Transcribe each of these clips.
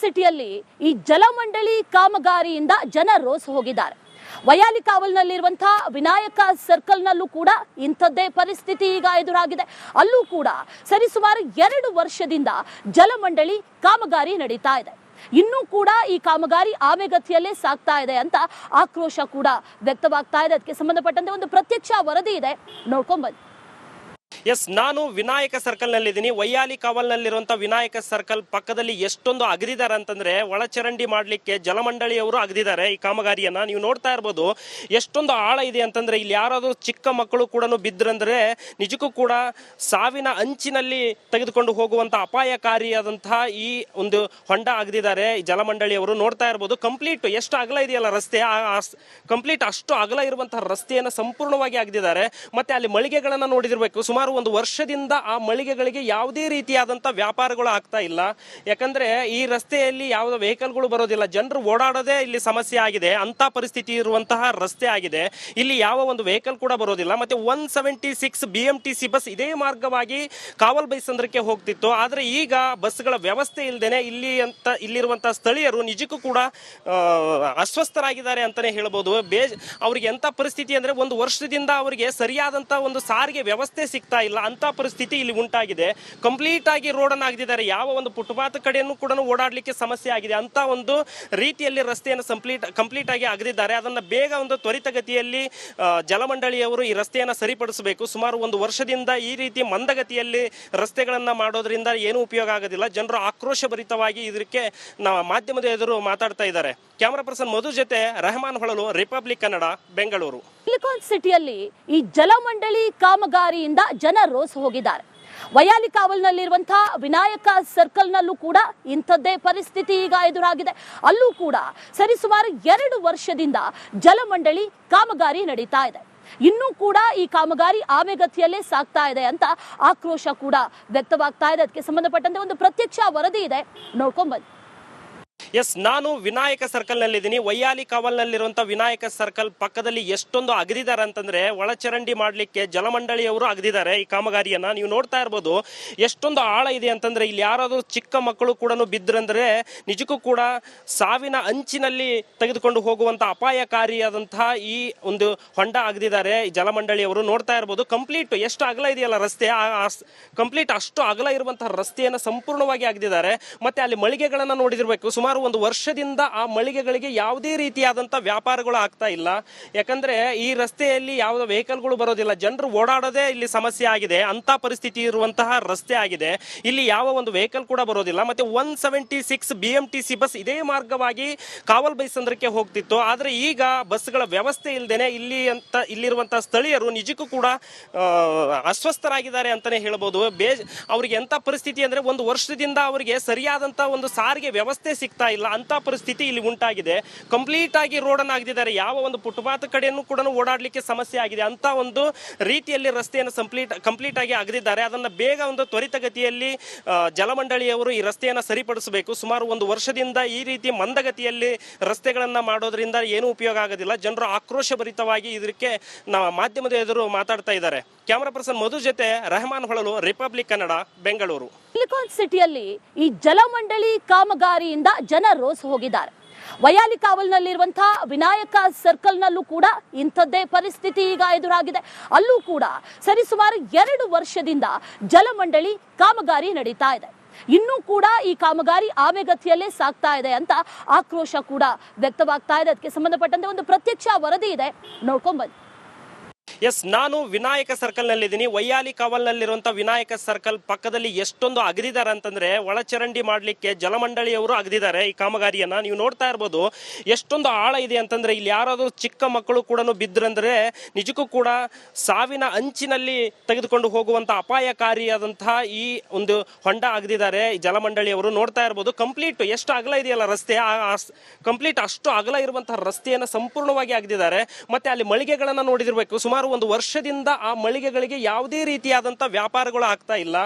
ಸಿಟಿಯಲ್ಲಿ ಈ ಜಲಮಂಡಳಿ ಕಾಮಗಾರಿಯಿಂದ ಜನ ರೋಸ್ ಹೋಗಿದ್ದಾರೆ. ವಯಾಲಿ ಕಾವಲ್ನಲ್ಲಿರುವಂತಹ ವಿನಾಯಕ ಸರ್ಕಲ್ನಲ್ಲೂ ಕೂಡ ಇಂಥದ್ದೇ ಪರಿಸ್ಥಿತಿ ಈಗ ಎದುರಾಗಿದೆ. ಅಲ್ಲೂ ಕೂಡ ಸರಿಸುಮಾರು ಎರಡು ವರ್ಷದಿಂದ ಜಲಮಂಡಳಿ ಕಾಮಗಾರಿ ನಡೀತಾ ಇದೆ. ಇನ್ನೂ ಕೂಡ ಈ ಕಾಮಗಾರಿ ಆವೇಗತಿಯಲ್ಲೇ ಸಾಗ್ತಾ ಇದೆ ಅಂತ ಆಕ್ರೋಶ ಕೂಡ ವ್ಯಕ್ತವಾಗ್ತಾ ಇದೆ. ಅದಕ್ಕೆ ಸಂಬಂಧಪಟ್ಟಂತೆ ಒಂದು ಪ್ರತ್ಯಕ್ಷ ವರದಿ ಇದೆ. ನೋಡ್ಕೊಂಬನ್ನಿ ಎಸ್, ನಾನು ವಿನಾಯಕ ಸರ್ಕಲ್ನಲ್ಲಿ ಇದ್ದೀನಿ ವೈಯಾಲಿ ಕಾವಲ್ನಲ್ಲಿರುವಂತ ವಿನಾಯಕ ಸರ್ಕಲ್ ಪಕ್ಕದಲ್ಲಿ ಎಷ್ಟೊಂದು ಅಗದಿದ್ದಾರೆ ಅಂತಂದ್ರೆ ಒಳಚರಂಡಿ ಮಾಡ್ಲಿಕ್ಕೆ ಜಲಮಂಡಳಿಯವರು ಅಗದಿದ್ದಾರೆ ಈ ಕಾಮಗಾರಿಯನ್ನ. ನೀವು ನೋಡ್ತಾ ಇರ್ಬೋದು ಎಷ್ಟೊಂದು ಆಳ ಇದೆ ಅಂತಂದ್ರೆ ಇಲ್ಲಿ ಯಾರಾದರೂ ಚಿಕ್ಕ ಮಕ್ಕಳು ಕೂಡ ಬಿದ್ರಂದ್ರೆ ನಿಜಕ್ಕೂ ಕೂಡ ಸಾವಿನ ಅಂಚಿನಲ್ಲಿ ತೆಗೆದುಕೊಂಡು ಹೋಗುವಂತ ಅಪಾಯಕಾರಿಯಾದಂತಹ ಈ ಒಂದು ಹೊಂಡ ಅಗದಿದ್ದಾರೆ ಜಲಮಂಡಳಿಯವರು. ನೋಡ್ತಾ ಇರ್ಬೋದು ಕಂಪ್ಲೀಟ್ ಎಷ್ಟು ಅಗಲ ಇದೆಯಲ್ಲ ರಸ್ತೆ? ಕಂಪ್ಲೀಟ್ ಅಷ್ಟು ಅಗಲ ಇರುವಂತಹ ರಸ್ತೆಯನ್ನು ಸಂಪೂರ್ಣವಾಗಿ ಅಗದಿದ್ದಾರೆ ಮತ್ತೆ ಅಲ್ಲಿ ಮಳಿಗೆಗಳನ್ನ ನೋಡಿದಿರ್ಬೇಕು. ಸುಮಾರು ಒಂದು ವರ್ಷದಿಂದ ಆ ಮಳಿಗೆಗಳಿಗೆ ಯಾವುದೇ ರೀತಿಯಾದಂಥ ವ್ಯಾಪಾರಗಳು ಆಗ್ತಾ ಇಲ್ಲ. ಯಾಕಂದ್ರೆ ಈ ರಸ್ತೆಯಲ್ಲಿ ಯಾವುದೇ ವೆಹಿಕಲ್ಗಳು ಬರೋದಿಲ್ಲ. ಜನರು ಓಡಾಡೋದೇ ಇಲ್ಲಿ ಸಮಸ್ಯೆ ಆಗಿದೆ. ಅಂತ ಪರಿಸ್ಥಿತಿ ಇರುವಂತಹ ರಸ್ತೆ ಆಗಿದೆ. ಇಲ್ಲಿ ಯಾವ ಒಂದು ವೆಹಿಕಲ್ ಕೂಡ ಬರೋದಿಲ್ಲ. ಮತ್ತೆ one seventy six B M T C bus ಇದೇ ಮಾರ್ಗವಾಗಿ ಕಾವಲ್ ಬೈಸಂದ್ರಕ್ಕೆ ಹೋಗ್ತಿತ್ತು. ಆದರೆ ಈಗ ಬಸ್ಗಳ ವ್ಯವಸ್ಥೆ ಇಲ್ಲದೇನೆ ಇಲ್ಲಿ ಅಂತ ಇಲ್ಲಿರುವಂತಹ ಸ್ಥಳೀಯರು ನಿಜಕ್ಕೂ ಕೂಡ ಅಸ್ವಸ್ಥರಾಗಿದ್ದಾರೆ ಅಂತಾನೆ ಹೇಳ್ಬೋದು. ಬೇ, ಅವ್ರಿಗೆ ಎಂಥ ಪರಿಸ್ಥಿತಿ ಅಂದ್ರೆ ಒಂದು ವರ್ಷದಿಂದ ಅವರಿಗೆ ಸರಿಯಾದಂತ ಒಂದು ಸಾರಿಗೆ ವ್ಯವಸ್ಥೆ ಸಿಗ್ತಾ ಇಲ್ಲ. ಅಂತ ಪರಿಸ್ಥಿತಿ ಇಲ್ಲಿ ಉಂಟಾಗಿದೆ. ಕಂಪ್ಲೀಟ್ ಆಗಿ ರೋಡ್ ಅನ್ನು ಆಗದಿದ್ದಾರೆ. ಯಾವ ಒಂದು ಫುಟ್ಪಾತ್ ಕಡೆಯನ್ನು ಕೂಡ ಓಡಾಡಲಿಕ್ಕೆ ಸಮಸ್ಯೆ ಆಗಿದೆ. ಅಂತ ಒಂದು ರೀತಿಯಲ್ಲಿ ರಸ್ತೆಯನ್ನು ಕಂಪ್ಲೀಟ್ ಕಂಪ್ಲೀಟ್ ಆಗಿ ಅಗದಿದ್ದಾರೆ ಅದನ್ನ ಬೇಗ ಒಂದು ತ್ವರಿತಗತಿಯಲ್ಲಿ ಜಲಮಂಡಳಿಯವರು ಈ ರಸ್ತೆಯನ್ನು ಸರಿಪಡಿಸಬೇಕು. ಸುಮಾರು ಒಂದು ವರ್ಷದಿಂದ ಈ ರೀತಿ ಮಂದಗತಿಯಲ್ಲಿ ರಸ್ತೆಗಳನ್ನು ಮಾಡೋದ್ರಿಂದ ಏನು ಉಪಯೋಗ ಆಗೋದಿಲ್ಲ. ಜನರು ಆಕ್ರೋಶಭರಿತವಾಗಿ ಇದಕ್ಕೆ ನಾವು ಮಾಧ್ಯಮದ ಎದುರು ಮಾತಾಡ್ತಾ ಇದ್ದಾರೆ. ಕ್ಯಾಮರಾ ಪರ್ಸನ್ ಮಧು ಜೊತೆ ರೆಹಮಾನ್ ಹೊಳಲು ರಿಪಬ್ಲಿಕ್ ಕನ್ನಡ ಬೆಂಗಳೂರು ಸಿಲಿಕಾನ್ ಸಿಟಿಯಲ್ಲಿ ಈ ಜಲಮಂಡಳಿ ಕಾಮಗಾರಿಯಿಂದ ಜನ ರೋಸ್ ಹೋಗಿದ್ದಾರೆ ವಯಾಲಿ ಕಾವಲ್ನಲ್ಲಿರುವಂತಹ ವಿನಾಯಕ ಸರ್ಕಲ್ನಲ್ಲೂ ಕೂಡ ಇಂಥದ್ದೇ ಪರಿಸ್ಥಿತಿ ಈಗ ಎದುರಾಗಿದೆ. ಅಲ್ಲೂ ಕೂಡ ಸರಿಸುಮಾರು ಎರಡು ವರ್ಷದಿಂದ ಜಲಮಂಡಳಿ ಕಾಮಗಾರಿ ನಡೀತಾ ಇದೆ. ಇನ್ನೂ ಕೂಡ ಈ ಕಾಮಗಾರಿ ಆಮೆಗತಿಯಲ್ಲೇ ಸಾಗ್ತಾ ಇದೆ ಅಂತ ಆಕ್ರೋಶ ಕೂಡ ವ್ಯಕ್ತವಾಗ್ತಾ ಇದೆ. ಅದಕ್ಕೆ ಸಂಬಂಧಪಟ್ಟಂತೆ ಒಂದು ಪ್ರತ್ಯಕ್ಷ ವರದಿ ಇದೆ. ನೋಡ್ಕೊಂಬನ್ನಿ ಎಸ್, ನಾನು ವಿನಾಯಕ ಸರ್ಕಲ್ ನಲ್ಲಿದ್ದೀನಿ ವೈಯಾಲಿ ಕಾವಲ್ನಲ್ಲಿರುವಂತ ವಿನಾಯಕ ಸರ್ಕಲ್ ಪಕ್ಕದಲ್ಲಿ ಎಷ್ಟೊಂದು ಅಗದಿದ್ದಾರೆ ಅಂತಂದ್ರೆ ಒಳಚರಂಡಿ ಮಾಡಲಿಕ್ಕೆ ಜಲಮಂಡಳಿಯವರು ಅಗದಿದ್ದಾರೆ ಈ ಕಾಮಗಾರಿಯನ್ನ. ನೀವು ನೋಡ್ತಾ ಇರ್ಬೋದು ಎಷ್ಟೊಂದು ಆಳ ಇದೆ ಅಂತಂದ್ರೆ ಇಲ್ಲಿ ಯಾರಾದರೂ ಚಿಕ್ಕ ಮಕ್ಕಳು ಕೂಡ ಬಿದ್ದ್ರಂದ್ರೆ ನಿಜಕ್ಕೂ ಕೂಡ ಸಾವಿನ ಅಂಚಿನಲ್ಲಿ ತೆಗೆದುಕೊಂಡು ಹೋಗುವಂತ ಅಪಾಯಕಾರಿಯಾದಂತಹ ಈ ಒಂದು ಹೊಂಡ ಅಗದಿದ್ದಾರೆ ಈ ಜಲಮಂಡಳಿಯವರು. ನೋಡ್ತಾ ಇರ್ಬೋದು, ಕಂಪ್ಲೀಟ್ ಎಷ್ಟು ಅಗಲ ಇದೆಯಲ್ಲ ರಸ್ತೆ? ಕಂಪ್ಲೀಟ್ ಅಷ್ಟು ಅಗಲ ಇರುವಂತಹ ರಸ್ತೆಯನ್ನು ಸಂಪೂರ್ಣವಾಗಿ ಅಗದಿದ್ದಾರೆ ಮತ್ತೆ ಅಲ್ಲಿ ಮಳಿಗೆಗಳನ್ನು ನೋಡಿದಿರ್ಬೇಕು. ಸುಮಾರು ಒಂದು ವರ್ಷದಿಂದ ಆ ಮಳಿಗೆಗಳಿಗೆ ಯಾವುದೇ ರೀತಿಯಾದಂಥ ವ್ಯಾಪಾರಗಳು ಆಗ್ತಾ ಇಲ್ಲ. ಯಾಕಂದ್ರೆ ಈ ರಸ್ತೆಯಲ್ಲಿ ಯಾವುದೇ ವೆಹಿಕಲ್ಗಳು ಬರೋದಿಲ್ಲ. ಜನರು ಓಡಾಡೋದೇ ಇಲ್ಲಿ ಸಮಸ್ಯೆ ಆಗಿದೆ. ಅಂತ ಪರಿಸ್ಥಿತಿ ಇರುವಂತಹ ರಸ್ತೆ ಆಗಿದೆ. ಇಲ್ಲಿ ಯಾವ ಒಂದು ವೆಹಿಕಲ್ ಕೂಡ ಬರೋದಿಲ್ಲ. ಮತ್ತೆ one seventy six B M T C bus ಇದೇ ಮಾರ್ಗವಾಗಿ ಕಾವಲ್ ಬೈಸಂದ್ರಕ್ಕೆ ಹೋಗ್ತಿತ್ತು. ಆದ್ರೆ ಈಗ ಬಸ್ಗಳ ವ್ಯವಸ್ಥೆ ಇಲ್ಲದೇನೆ ಇಲ್ಲಿ ಅಂತ ಇಲ್ಲಿರುವಂತಹ ಸ್ಥಳೀಯರು ನಿಜಕ್ಕೂ ಕೂಡ ಅಸ್ವಸ್ಥರಾಗಿದ್ದಾರೆ ಅಂತಾನೆ ಹೇಳ್ಬೋದು. ಬೇ, ಅವರಿಗೆ ಎಂಥ ಪರಿಸ್ಥಿತಿ ಅಂದ್ರೆ ಒಂದು ವರ್ಷದಿಂದ ಅವರಿಗೆ ಸರಿಯಾದಂತ ಒಂದು ಸಾರಿಗೆ ವ್ಯವಸ್ಥೆ ಸಿಗ್ತಾ ಇಲ್ಲ. ಅಂತ ಪರಿಸ್ಥಿತಿ ಇಲ್ಲಿ ಉಂಟಾಗಿದೆ. ಕಂಪ್ಲೀಟ್ ಆಗಿ ರೋಡ್ ಅನ್ನು ಆಗದಿದ್ದಾರೆ. ಯಾವ ಒಂದು ಫುಟ್ಪಾತ್ ಕಡೆಯನ್ನು ಕೂಡ ಓಡಾಡಲಿಕ್ಕೆ ಸಮಸ್ಯೆ ಆಗಿದೆ. ಅಂತ ಒಂದು ರೀತಿಯಲ್ಲಿ ರಸ್ತೆಯನ್ನು ಕಂಪ್ಲೀಟ್ ಕಂಪ್ಲೀಟ್ ಆಗಿ ಅಗದಿದ್ದಾರೆ ಅದನ್ನ ಬೇಗ ಒಂದು ತ್ವರಿತಗತಿಯಲ್ಲಿ ಜಲಮಂಡಳಿಯವರು ಈ ರಸ್ತೆಯನ್ನು ಸರಿಪಡಿಸಬೇಕು. ಸುಮಾರು ಒಂದು ವರ್ಷದಿಂದ ಈ ರೀತಿ ಮಂದಗತಿಯಲ್ಲಿ ರಸ್ತೆಗಳನ್ನು ಮಾಡೋದ್ರಿಂದ ಏನೂ ಉಪಯೋಗ ಆಗೋದಿಲ್ಲ. ಜನರು ಆಕ್ರೋಶಭರಿತವಾಗಿ ಇದಕ್ಕೆ ನಾವು ಮಾಧ್ಯಮದ ಎದುರು ಮಾತಾಡ್ತಾ ಇದ್ದಾರೆ. ಕ್ಯಾಮರಾ ಪರ್ಸನ್ ಮಧು ಜೊತೆ ರೆಹಮಾನ್ ಹೊಳಲು, ರಿಪಬ್ಲಿಕ್ ಕನ್ನಡ, ಬೆಂಗಳೂರು. ಸಿಲಿಕಾನ್ ಸಿಟಿಯಲ್ಲಿ ಈ ಜಲಮಂಡಳಿ ಕಾಮಗಾರಿಯಿಂದ ಜನ ರೋಸ್ ಹೋಗಿದ್ದಾರೆ ವಯಾಲಿ ಕಾವಲ್ನಲ್ಲಿರುವಂತಹ ವಿನಾಯಕ ಸರ್ಕಲ್ನಲ್ಲೂ ಕೂಡ ಇಂಥದ್ದೇ ಪರಿಸ್ಥಿತಿ ಈಗ ಎದುರಾಗಿದೆ. ಅಲ್ಲೂ ಕೂಡ ಸರಿಸುಮಾರು ಎರಡು ವರ್ಷದಿಂದ ಜಲಮಂಡಳಿ ಕಾಮಗಾರಿ ನಡೀತಾ ಇದೆ. ಇನ್ನೂ ಕೂಡ ಈ ಕಾಮಗಾರಿ ಆವೇಗತಿಯಲ್ಲೇ ಸಾಗ್ತಾ ಇದೆ ಅಂತ ಆಕ್ರೋಶ ಕೂಡ ವ್ಯಕ್ತವಾಗ್ತಾ ಇದೆ. ಅದಕ್ಕೆ ಸಂಬಂಧಪಟ್ಟಂತೆ ಒಂದು ಪ್ರತ್ಯಕ್ಷ ವರದಿ ಇದೆ. ನೋಡ್ಕೊಂಬನ್ನಿ ಎಸ್, ನಾನು ವಿನಾಯಕ ಸರ್ಕಲ್ ನಲ್ಲಿದ್ದೀನಿ ವೈಯಾಲಿ ಕಾವಲ್ನಲ್ಲಿರುವಂತ ವಿನಾಯಕ ಸರ್ಕಲ್ ಪಕ್ಕದಲ್ಲಿ ಎಷ್ಟೊಂದು ಅಗದಿದ್ದಾರೆ ಅಂತಂದ್ರೆ ಒಳಚರಂಡಿ ಮಾಡಲಿಕ್ಕೆ ಜಲಮಂಡಳಿಯವರು ಅಗದಿದ್ದಾರೆ ಈ ಕಾಮಗಾರಿಯನ್ನ. ನೀವು ನೋಡ್ತಾ ಇರ್ಬೋದು ಎಷ್ಟೊಂದು ಆಳ ಇದೆ ಅಂತಂದ್ರೆ ಇಲ್ಲಿ ಯಾರಾದರೂ ಚಿಕ್ಕ ಮಕ್ಕಳು ಕೂಡ ಬಿದ್ದ್ರಂದ್ರೆ ನಿಜಕ್ಕೂ ಕೂಡ ಸಾವಿನ ಅಂಚಿನಲ್ಲಿ ತೆಗೆದುಕೊಂಡು ಹೋಗುವಂತ ಅಪಾಯಕಾರಿಯಾದಂತಹ ಈ ಒಂದು ಹೊಂಡ ಅಗದಿದ್ದಾರೆ ಜಲಮಂಡಳಿಯವರು. ನೋಡ್ತಾ ಇರ್ಬೋದು ಕಂಪ್ಲೀಟ್ ಎಷ್ಟು ಅಗಲ ಇದೆಯಲ್ಲ ರಸ್ತೆ? ಕಂಪ್ಲೀಟ್ ಅಷ್ಟು ಅಗಲ ಇರುವಂತಹ ರಸ್ತೆಯನ್ನು ಸಂಪೂರ್ಣವಾಗಿ ಅಗದಿದ್ದಾರೆ ಮತ್ತೆ ಅಲ್ಲಿ ಮಳಿಗೆಗಳನ್ನು ನೋಡಿದಿರ್ಬೇಕು ಸುಮಾರು ಸುಮಾರು ಒಂದು ವರ್ಷದಿಂದ ಆ ಮಳಿಗೆಗಳಿಗೆ ಯಾವುದೇ ರೀತಿಯಾದಂಥ ವ್ಯಾಪಾರಗಳು ಆಗ್ತಾ ಇಲ್ಲ.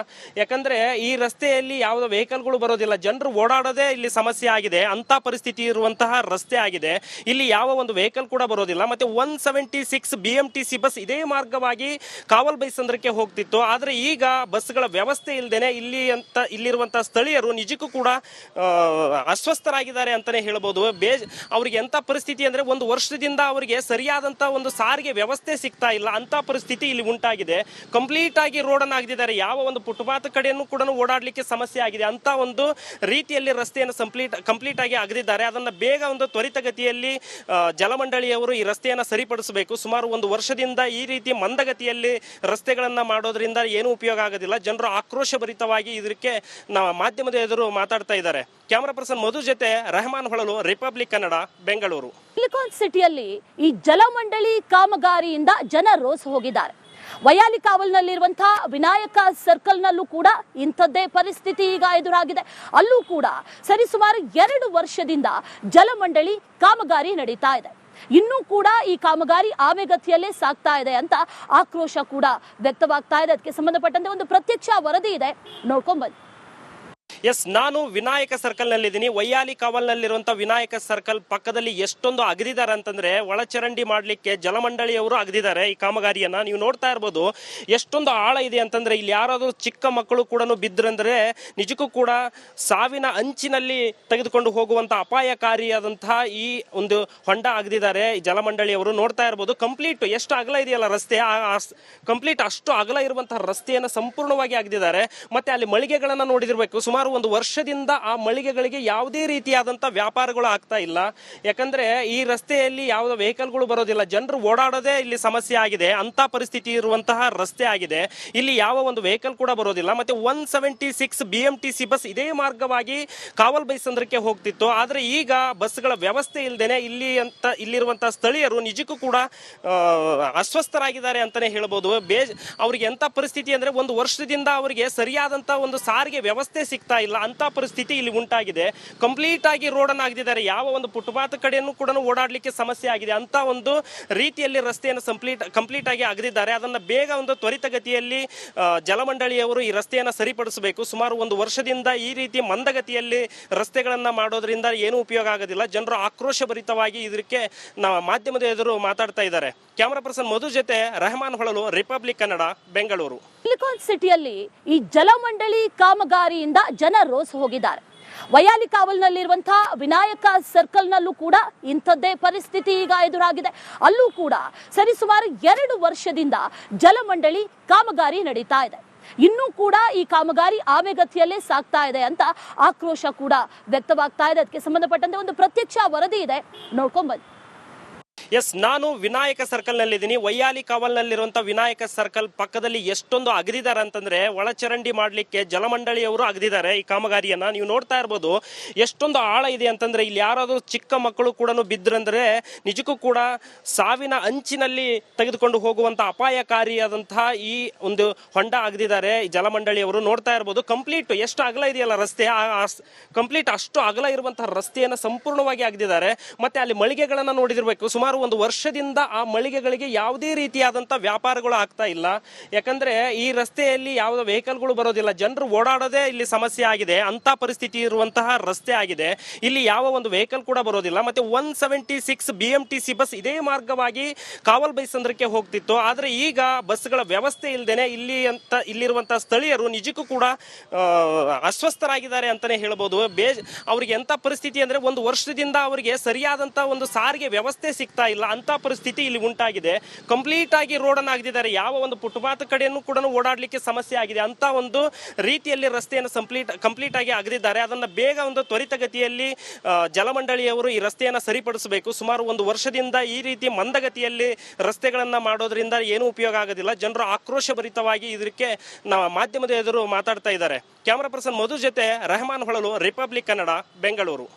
ಯಾಕಂದ್ರೆ ಈ ರಸ್ತೆಯಲ್ಲಿ ಯಾವುದೇ ವೆಹಿಕಲ್ಗಳು ಬರೋದಿಲ್ಲ. ಜನರು ಓಡಾಡೋದೇ ಇಲ್ಲಿ ಸಮಸ್ಯೆ ಆಗಿದೆ. ಅಂತ ಪರಿಸ್ಥಿತಿ ಇರುವಂತಹ ರಸ್ತೆ ಆಗಿದೆ. ಇಲ್ಲಿ ಯಾವ ಒಂದು ವೆಹಿಕಲ್ ಕೂಡ ಬರೋದಿಲ್ಲ. ಮತ್ತೆ one seventy six B M T bus ಇದೇ ಮಾರ್ಗವಾಗಿ ಕಾವಲ್ ಬೈಸಂದ್ರಕ್ಕೆ ಹೋಗ್ತಿತ್ತು. ಆದರೆ ಈಗ ಬಸ್ಗಳ ವ್ಯವಸ್ಥೆ ಇಲ್ಲದೇನೆ ಇಲ್ಲಿ ಅಂತ ಇಲ್ಲಿರುವಂಥ ಸ್ಥಳೀಯರು ನಿಜಕ್ಕೂ ಕೂಡ ಅಸ್ವಸ್ಥರಾಗಿದ್ದಾರೆ ಅಂತಾನೆ ಹೇಳ್ಬೋದು. ಬೇ, ಅವ್ರಿಗೆ ಎಂಥ ಪರಿಸ್ಥಿತಿ ಅಂದ್ರೆ ಒಂದು ವರ್ಷದಿಂದ ಅವರಿಗೆ ಸರಿಯಾದಂಥ ಒಂದು ಸಾರಿಗೆ ವ್ಯವಸ್ಥೆ ಸಿಗ್ತಾ ಇಲ್ಲ ಅಂತ ಪರಿಸ್ಥಿತಿ ಇಲ್ಲಿ ಉಂಟಾಗಿದೆ. ಕಂಪ್ಲೀಟ್ ಆಗಿ ರೋಡ್ ಅನ್ನು ಆಗದಿದ್ದಾರೆ ಯಾವ ಒಂದು ಫುಟ್ಪಾತ್ ಕಡೆಯನ್ನು ಕೂಡ ಓಡಾಡಲಿಕ್ಕೆ ಸಮಸ್ಯೆ ಆಗಿದೆ. ಅಂತ ಒಂದು ರೀತಿಯಲ್ಲಿ ರಸ್ತೆಯನ್ನು ಕಂಪ್ಲೀಟ್ ಕಂಪ್ಲೀಟ್ ಆಗಿ ಅಗದಿದ್ದಾರೆ ಅದನ್ನ ಬೇಗ ಒಂದು ತ್ವರಿತಗತಿಯಲ್ಲಿ ಜಲಮಂಡಳಿಯವರು ಈ ರಸ್ತೆಯನ್ನು ಸರಿಪಡಿಸಬೇಕು. ಸುಮಾರು ಒಂದು ವರ್ಷದಿಂದ ಈ ರೀತಿ ಮಂದಗತಿಯಲ್ಲಿ ರಸ್ತೆಗಳನ್ನು ಮಾಡೋದ್ರಿಂದ ಏನು ಉಪಯೋಗ ಆಗೋದಿಲ್ಲ. ಜನರು ಆಕ್ರೋಶಭರಿತವಾಗಿ ಇದಕ್ಕೆ ಮಾಧ್ಯಮದ ಎದುರು ಮಾತಾಡ್ತಾ ಇದ್ದಾರೆ. ಕ್ಯಾಮರಾ ಪರ್ಸನ್ ಮಧು ಜೊತೆ ರೆಹಮಾನ್ ಹೊಳಲು ರಿಪಬ್ಲಿಕ್ ಕನ್ನಡ ಬೆಂಗಳೂರು ಸಿಟಿಯಲ್ಲಿ ಈ ಜಲಮಂಡಳಿ ಕಾಮಗಾರಿಯಿಂದ ಜನ ರೋಸ್ ಹೋಗಿದ್ದಾರೆ. ವಯಾಲಿ ಕಾವಲ್ನಲ್ಲಿರುವಂತಹ ವಿನಾಯಕ ಸರ್ಕಲ್ನಲ್ಲೂ ಕೂಡ ಇಂಥದ್ದೇ ಪರಿಸ್ಥಿತಿ ಈಗ ಎದುರಾಗಿದೆ. ಅಲ್ಲೂ ಕೂಡ ಸರಿಸುಮಾರು ಎರಡು ವರ್ಷದಿಂದ ಜಲಮಂಡಳಿ ಕಾಮಗಾರಿ ನಡೀತಾ ಇದೆ. ಇನ್ನೂ ಕೂಡ ಈ ಕಾಮಗಾರಿ ಆವೇಗತಿಯಲ್ಲೇ ಸಾಗ್ತಾ ಇದೆ ಅಂತ ಆಕ್ರೋಶ ಕೂಡ ವ್ಯಕ್ತವಾಗ್ತಾ ಇದೆ. ಅದಕ್ಕೆ ಸಂಬಂಧಪಟ್ಟಂತೆ ಒಂದು ಪ್ರತ್ಯಕ್ಷ ವರದಿ ಇದೆ. ನೋಡ್ಕೊಂಡ್ ಬನ್ನಿ. ಎಸ್, ನಾನು ವಿನಾಯಕ ಸರ್ಕಲ್ ನಲ್ಲಿದ್ದೀನಿ ವೈಯಾಲಿ ಕಾವಲ್ನಲ್ಲಿರುವಂತ ವಿನಾಯಕ ಸರ್ಕಲ್ ಪಕ್ಕದಲ್ಲಿ ಎಷ್ಟೊಂದು ಅಗದಿದ್ದಾರೆ ಅಂತಂದ್ರೆ ಒಳಚರಂಡಿ ಮಾಡ್ಲಿಕ್ಕೆ ಜಲಮಂಡಳಿಯವರು ಅಗದಿದ್ದಾರೆ ಈ ಕಾಮಗಾರಿಯನ್ನ. ನೀವು ನೋಡ್ತಾ ಇರ್ಬೋದು ಎಷ್ಟೊಂದು ಆಳ ಇದೆ ಅಂತಂದ್ರೆ ಇಲ್ಲಿ ಯಾರಾದರೂ ಚಿಕ್ಕ ಮಕ್ಕಳು ಕೂಡ ಬಿದ್ರಂದ್ರೆ ನಿಜಕ್ಕೂ ಕೂಡ ಸಾವಿನ ಅಂಚಿನಲ್ಲಿ ತೆಗೆದುಕೊಂಡು ಹೋಗುವಂತ ಅಪಾಯಕಾರಿಯಾದಂತಹ ಈ ಒಂದು ಹೊಂಡ ಅಗದಿದ್ದಾರೆ ಜಲಮಂಡಳಿಯವರು. ನೋಡ್ತಾ ಇರ್ಬೋದು ಕಂಪ್ಲೀಟ್ ಎಷ್ಟು ಅಗಲ ಇದೆಯಲ್ಲ ರಸ್ತೆ? ಕಂಪ್ಲೀಟ್ ಅಷ್ಟು ಅಗಲ ಇರುವಂತಹ ರಸ್ತೆಯನ್ನು ಸಂಪೂರ್ಣವಾಗಿ ಅಗದಿದ್ದಾರೆ ಮತ್ತೆ ಅಲ್ಲಿ ಮಳಿಗೆಗಳನ್ನ ನೋಡಿದಿರ್ಬೇಕು. ಸುಮಾರು ಒಂದು ವರ್ಷದಿಂದ ಆ ಮಳಿಗೆಗಳಿಗೆ ಯಾವುದೇ ರೀತಿಯಾದಂಥ ವ್ಯಾಪಾರಗಳು ಆಗ್ತಾ ಇಲ್ಲ. ಯಾಕಂದ್ರೆ ಈ ರಸ್ತೆಯಲ್ಲಿ ಯಾವುದೇ ವೆಹಿಕಲ್ಗಳು ಬರೋದಿಲ್ಲ. ಜನರು ಓಡಾಡೋದೇ ಇಲ್ಲಿ ಸಮಸ್ಯೆ ಆಗಿದೆ. ಅಂತ ಪರಿಸ್ಥಿತಿ ಇರುವಂತಹ ರಸ್ತೆ ಆಗಿದೆ. ಇಲ್ಲಿ ಯಾವ ಒಂದು ವೆಹಿಕಲ್ ಕೂಡ ಬರೋದಿಲ್ಲ. ಮತ್ತೆ one seventy six B M T C bus ಇದೇ ಮಾರ್ಗವಾಗಿ ಕಾವಲ್ ಬೈಸಂದ್ರಕ್ಕೆ ಹೋಗ್ತಿತ್ತು. ಆದರೆ ಈಗ ಬಸ್ಗಳ ವ್ಯವಸ್ಥೆ ಇಲ್ಲದೇನೆ ಇಲ್ಲಿ ಅಂತ ಇಲ್ಲಿರುವಂತಹ ಸ್ಥಳೀಯರು ನಿಜಕ್ಕೂ ಕೂಡ ಅಸ್ವಸ್ಥರಾಗಿದ್ದಾರೆ ಅಂತಾನೆ ಹೇಳ್ಬೋದು. ಬೇ, ಅವರಿಗೆ ಎಂಥ ಪರಿಸ್ಥಿತಿ ಅಂದ್ರೆ ಒಂದು ವರ್ಷದಿಂದ ಅವರಿಗೆ ಸರಿಯಾದಂತ ಒಂದು ಸಾರಿಗೆ ವ್ಯವಸ್ಥೆ ಸಿಗ್ತಾ ಇಲ್ಲ. ಅಂತ ಪರಿಸ್ಥಿತಿ ಇಲ್ಲಿ ಉಂಟಾಗಿದೆ. ಕಂಪ್ಲೀಟ್ ಆಗಿ ರೋಡ್ ಅನ್ನು ಆಗದಿದ್ದಾರೆ. ಯಾವ ಒಂದು ಫುಟ್ಪಾತ್ ಕಡೆಯನ್ನು ಕೂಡ ಓಡಾಡಲಿಕ್ಕೆ ಸಮಸ್ಯೆ ಆಗಿದೆ. ಅಂತ ಒಂದು ರೀತಿಯಲ್ಲಿ ರಸ್ತೆಯನ್ನು ಕಂಪ್ಲೀಟ್ ಕಂಪ್ಲೀಟ್ ಆಗಿ ಅಗದಿದ್ದಾರೆ. ಅದನ್ನ ಬೇಗ ಒಂದು ತ್ವರಿತಗತಿಯಲ್ಲಿ ಜಲಮಂಡಳಿಯವರು ಈ ರಸ್ತೆಯನ್ನು ಸರಿಪಡಿಸಬೇಕು. ಸುಮಾರು ಒಂದು ವರ್ಷದಿಂದ ಈ ರೀತಿ ಮಂದಗತಿಯಲ್ಲಿ ರಸ್ತೆಗಳನ್ನು ಮಾಡೋದ್ರಿಂದ ಏನು ಉಪಯೋಗ ಆಗೋದಿಲ್ಲ. ಜನರು ಆಕ್ರೋಶಭರಿತವಾಗಿ ಇದಕ್ಕೆ ನಾವು ಮಾಧ್ಯಮದ ಎದುರು ಮಾತಾಡ್ತಾ ಇದ್ದಾರೆ. ಕ್ಯಾಮರಾ ಪರ್ಸನ್ ಮಧು ಜೊತೆ ರೆಹಮಾನ್ ಹೊಳಲು ರಿಪಬ್ಲಿಕ್ ಕನ್ನಡ ಬೆಂಗಳೂರು ಸಿಲಿಕಾನ್ ಸಿಟಿಯಲ್ಲಿ ಈ ಜಲಮಂಡಳಿ ಕಾಮಗಾರಿಯಿಂದ ಜನ ರೋಸ್ ಹೋಗಿದ್ದಾರೆ. ವಯಾಲಿ ಕಾವಲ್ನಲ್ಲಿರುವಂತಹ ವಿನಾಯಕ ಸರ್ಕಲ್ನಲ್ಲೂ ಕೂಡ ಇಂಥದ್ದೇ ಪರಿಸ್ಥಿತಿ ಈಗ ಎದುರಾಗಿದೆ. ಅಲ್ಲೂ ಕೂಡ ಸರಿಸುಮಾರು ಎರಡು ವರ್ಷದಿಂದ ಜಲಮಂಡಳಿ ಕಾಮಗಾರಿ ನಡೀತಾ ಇದೆ. ಇನ್ನೂ ಕೂಡ ಈ ಕಾಮಗಾರಿ ಆವೇಗತಿಯಲ್ಲೇ ಸಾಗ್ತಾ ಇದೆ ಅಂತ ಆಕ್ರೋಶ ಕೂಡ ವ್ಯಕ್ತವಾಗ್ತಾ ಇದೆ. ಅದಕ್ಕೆ ಸಂಬಂಧಪಟ್ಟಂತೆ ಒಂದು ಪ್ರತ್ಯಕ್ಷ ವರದಿ ಇದೆ. ನೋಡ್ಕೊಂಡ್ ಎಸ್ ನಾನು ವಿನಾಯಕ ಸರ್ಕಲ್ ನಲ್ಲಿದ್ದೀನಿ. ವೈಯಾಲಿ ಕಾವಲ್ನಲ್ಲಿರುವಂತ ವಿನಾಯಕ ಸರ್ಕಲ್ ಪಕ್ಕದಲ್ಲಿ ಎಷ್ಟೊಂದು ಅಗದಿದ್ದಾರೆ ಅಂತಂದ್ರೆ ಒಳಚರಂಡಿ ಮಾಡ್ಲಿಕ್ಕೆ ಜಲಮಂಡಳಿಯವರು ಅಗದಿದ್ದಾರೆ ಈ ಕಾಮಗಾರಿಯನ್ನ. ನೀವು ನೋಡ್ತಾ ಇರ್ಬೋದು ಎಷ್ಟೊಂದು ಆಳ ಇದೆ ಅಂತಂದ್ರೆ ಇಲ್ಲಿ ಯಾರಾದರೂ ಚಿಕ್ಕ ಮಕ್ಕಳು ಕೂಡ ಬಿದ್ರಂದ್ರೆ ನಿಜಕ್ಕೂ ಕೂಡ ಸಾವಿನ ಅಂಚಿನಲ್ಲಿ ತೆಗೆದುಕೊಂಡು ಹೋಗುವಂತ ಅಪಾಯಕಾರಿಯಾದಂತಹ ಈ ಒಂದು ಹೊಂಡ ಅಗದಿದ್ದಾರೆ ಜಲಮಂಡಳಿಯವರು. ನೋಡ್ತಾ ಇರ್ಬೋದು ಕಂಪ್ಲೀಟ್ ಎಷ್ಟು ಅಗಲ ಇದೆಯಲ್ಲ ರಸ್ತೆ? ಕಂಪ್ಲೀಟ್ ಅಷ್ಟು ಅಗಲ ಇರುವಂತಹ ರಸ್ತೆಯನ್ನು ಸಂಪೂರ್ಣವಾಗಿ ಅಗದಿದ್ದಾರೆ ಮತ್ತೆ ಅಲ್ಲಿ ಮಳಿಗೆಗಳನ್ನು ನೋಡಿದಿರ್ಬೇಕು. ಸುಮಾರು ಒಂದು ವರ್ಷದಿಂದ ಆ ಮಳಿಗೆಗಳಿಗೆ ಯಾವುದೇ ರೀತಿಯಾದಂಥ ವ್ಯಾಪಾರಗಳು ಆಗ್ತಾ ಇಲ್ಲ. ಯಾಕಂದ್ರೆ ಈ ರಸ್ತೆಯಲ್ಲಿ ಯಾವುದೇ ವೆಹಿಕಲ್ಗಳು ಬರೋದಿಲ್ಲ. ಜನರು ಓಡಾಡೋದೇ ಇಲ್ಲಿ ಸಮಸ್ಯೆ ಆಗಿದೆ. ಅಂತ ಪರಿಸ್ಥಿತಿ ಇರುವಂತಹ ರಸ್ತೆ ಆಗಿದೆ. ಇಲ್ಲಿ ಯಾವ ಒಂದು ವೆಹಿಕಲ್ ಕೂಡ ಬರೋದಿಲ್ಲ. ಮತ್ತೆ one seventy six B bus ಇದೇ ಮಾರ್ಗವಾಗಿ ಕಾವಲ್ ಬೈಸಂದ್ರಕ್ಕೆ ಹೋಗ್ತಿತ್ತು. ಆದ್ರೆ ಈಗ ಬಸ್ಗಳ ವ್ಯವಸ್ಥೆ ಇಲ್ಲದೇನೆ ಇಲ್ಲಿ ಅಂತ ಇಲ್ಲಿರುವಂತಹ ಸ್ಥಳೀಯರು ನಿಜಕ್ಕೂ ಕೂಡ ಅಸ್ವಸ್ಥರಾಗಿದ್ದಾರೆ ಅಂತಾನೆ ಹೇಳ್ಬೋದು. ಬೇ, ಅವ್ರಿಗೆ ಎಂತ ಪರಿಸ್ಥಿತಿ ಅಂದ್ರೆ ಒಂದು ವರ್ಷದಿಂದ ಅವರಿಗೆ ಸರಿಯಾದಂತಹ ಒಂದು ಸಾರಿಗೆ ವ್ಯವಸ್ಥೆ ಸಿಗ್ತಾ ಇಲ್ಲ. ಅಂತ ಪರಿಸ್ಥಿತಿ ಇಲ್ಲಿ ಉಂಟಾಗಿದೆ. ಕಂಪ್ಲೀಟ್ ಆಗಿ ರೋಡ್ ಅನ್ನು ಆಗದಿದ್ದಾರೆ. ಯಾವ ಒಂದು ಫುಟ್ಪಾತ್ ಕಡೆಯನ್ನು ಕೂಡ ಓಡಾಡಲಿಕ್ಕೆ ಸಮಸ್ಯೆ ಆಗಿದೆ. ಅಂತ ಒಂದು ರೀತಿಯಲ್ಲಿ ರಸ್ತೆಯನ್ನು ಕಂಪ್ಲೀಟ್ ಕಂಪ್ಲೀಟ್ ಆಗಿ ಅಗದಿದ್ದಾರೆ ಅದನ್ನ ಬೇಗ ಒಂದು ತ್ವರಿತಗತಿಯಲ್ಲಿ ಜಲಮಂಡಳಿಯವರು ಈ ರಸ್ತೆಯನ್ನು ಸರಿಪಡಿಸಬೇಕು. ಸುಮಾರು ಒಂದು ವರ್ಷದಿಂದ ಈ ರೀತಿ ಮಂದಗತಿಯಲ್ಲಿ ರಸ್ತೆಗಳನ್ನು ಮಾಡೋದ್ರಿಂದ ಏನು ಉಪಯೋಗ ಆಗೋದಿಲ್ಲ. ಜನರು ಆಕ್ರೋಶಭರಿತವಾಗಿ ಇದಕ್ಕೆ ನಾವು ಮಾಧ್ಯಮದ ಎದುರು ಮಾತಾಡ್ತಾ ಇದ್ದಾರೆ. ಕ್ಯಾಮರಾ ಪರ್ಸನ್ ಮಧು ಜೊತೆ ರೆಹಮಾನ್ ಹೊಳಲು ರಿಪಬ್ಲಿಕ್ ಕನ್ನಡ ಬೆಂಗಳೂರು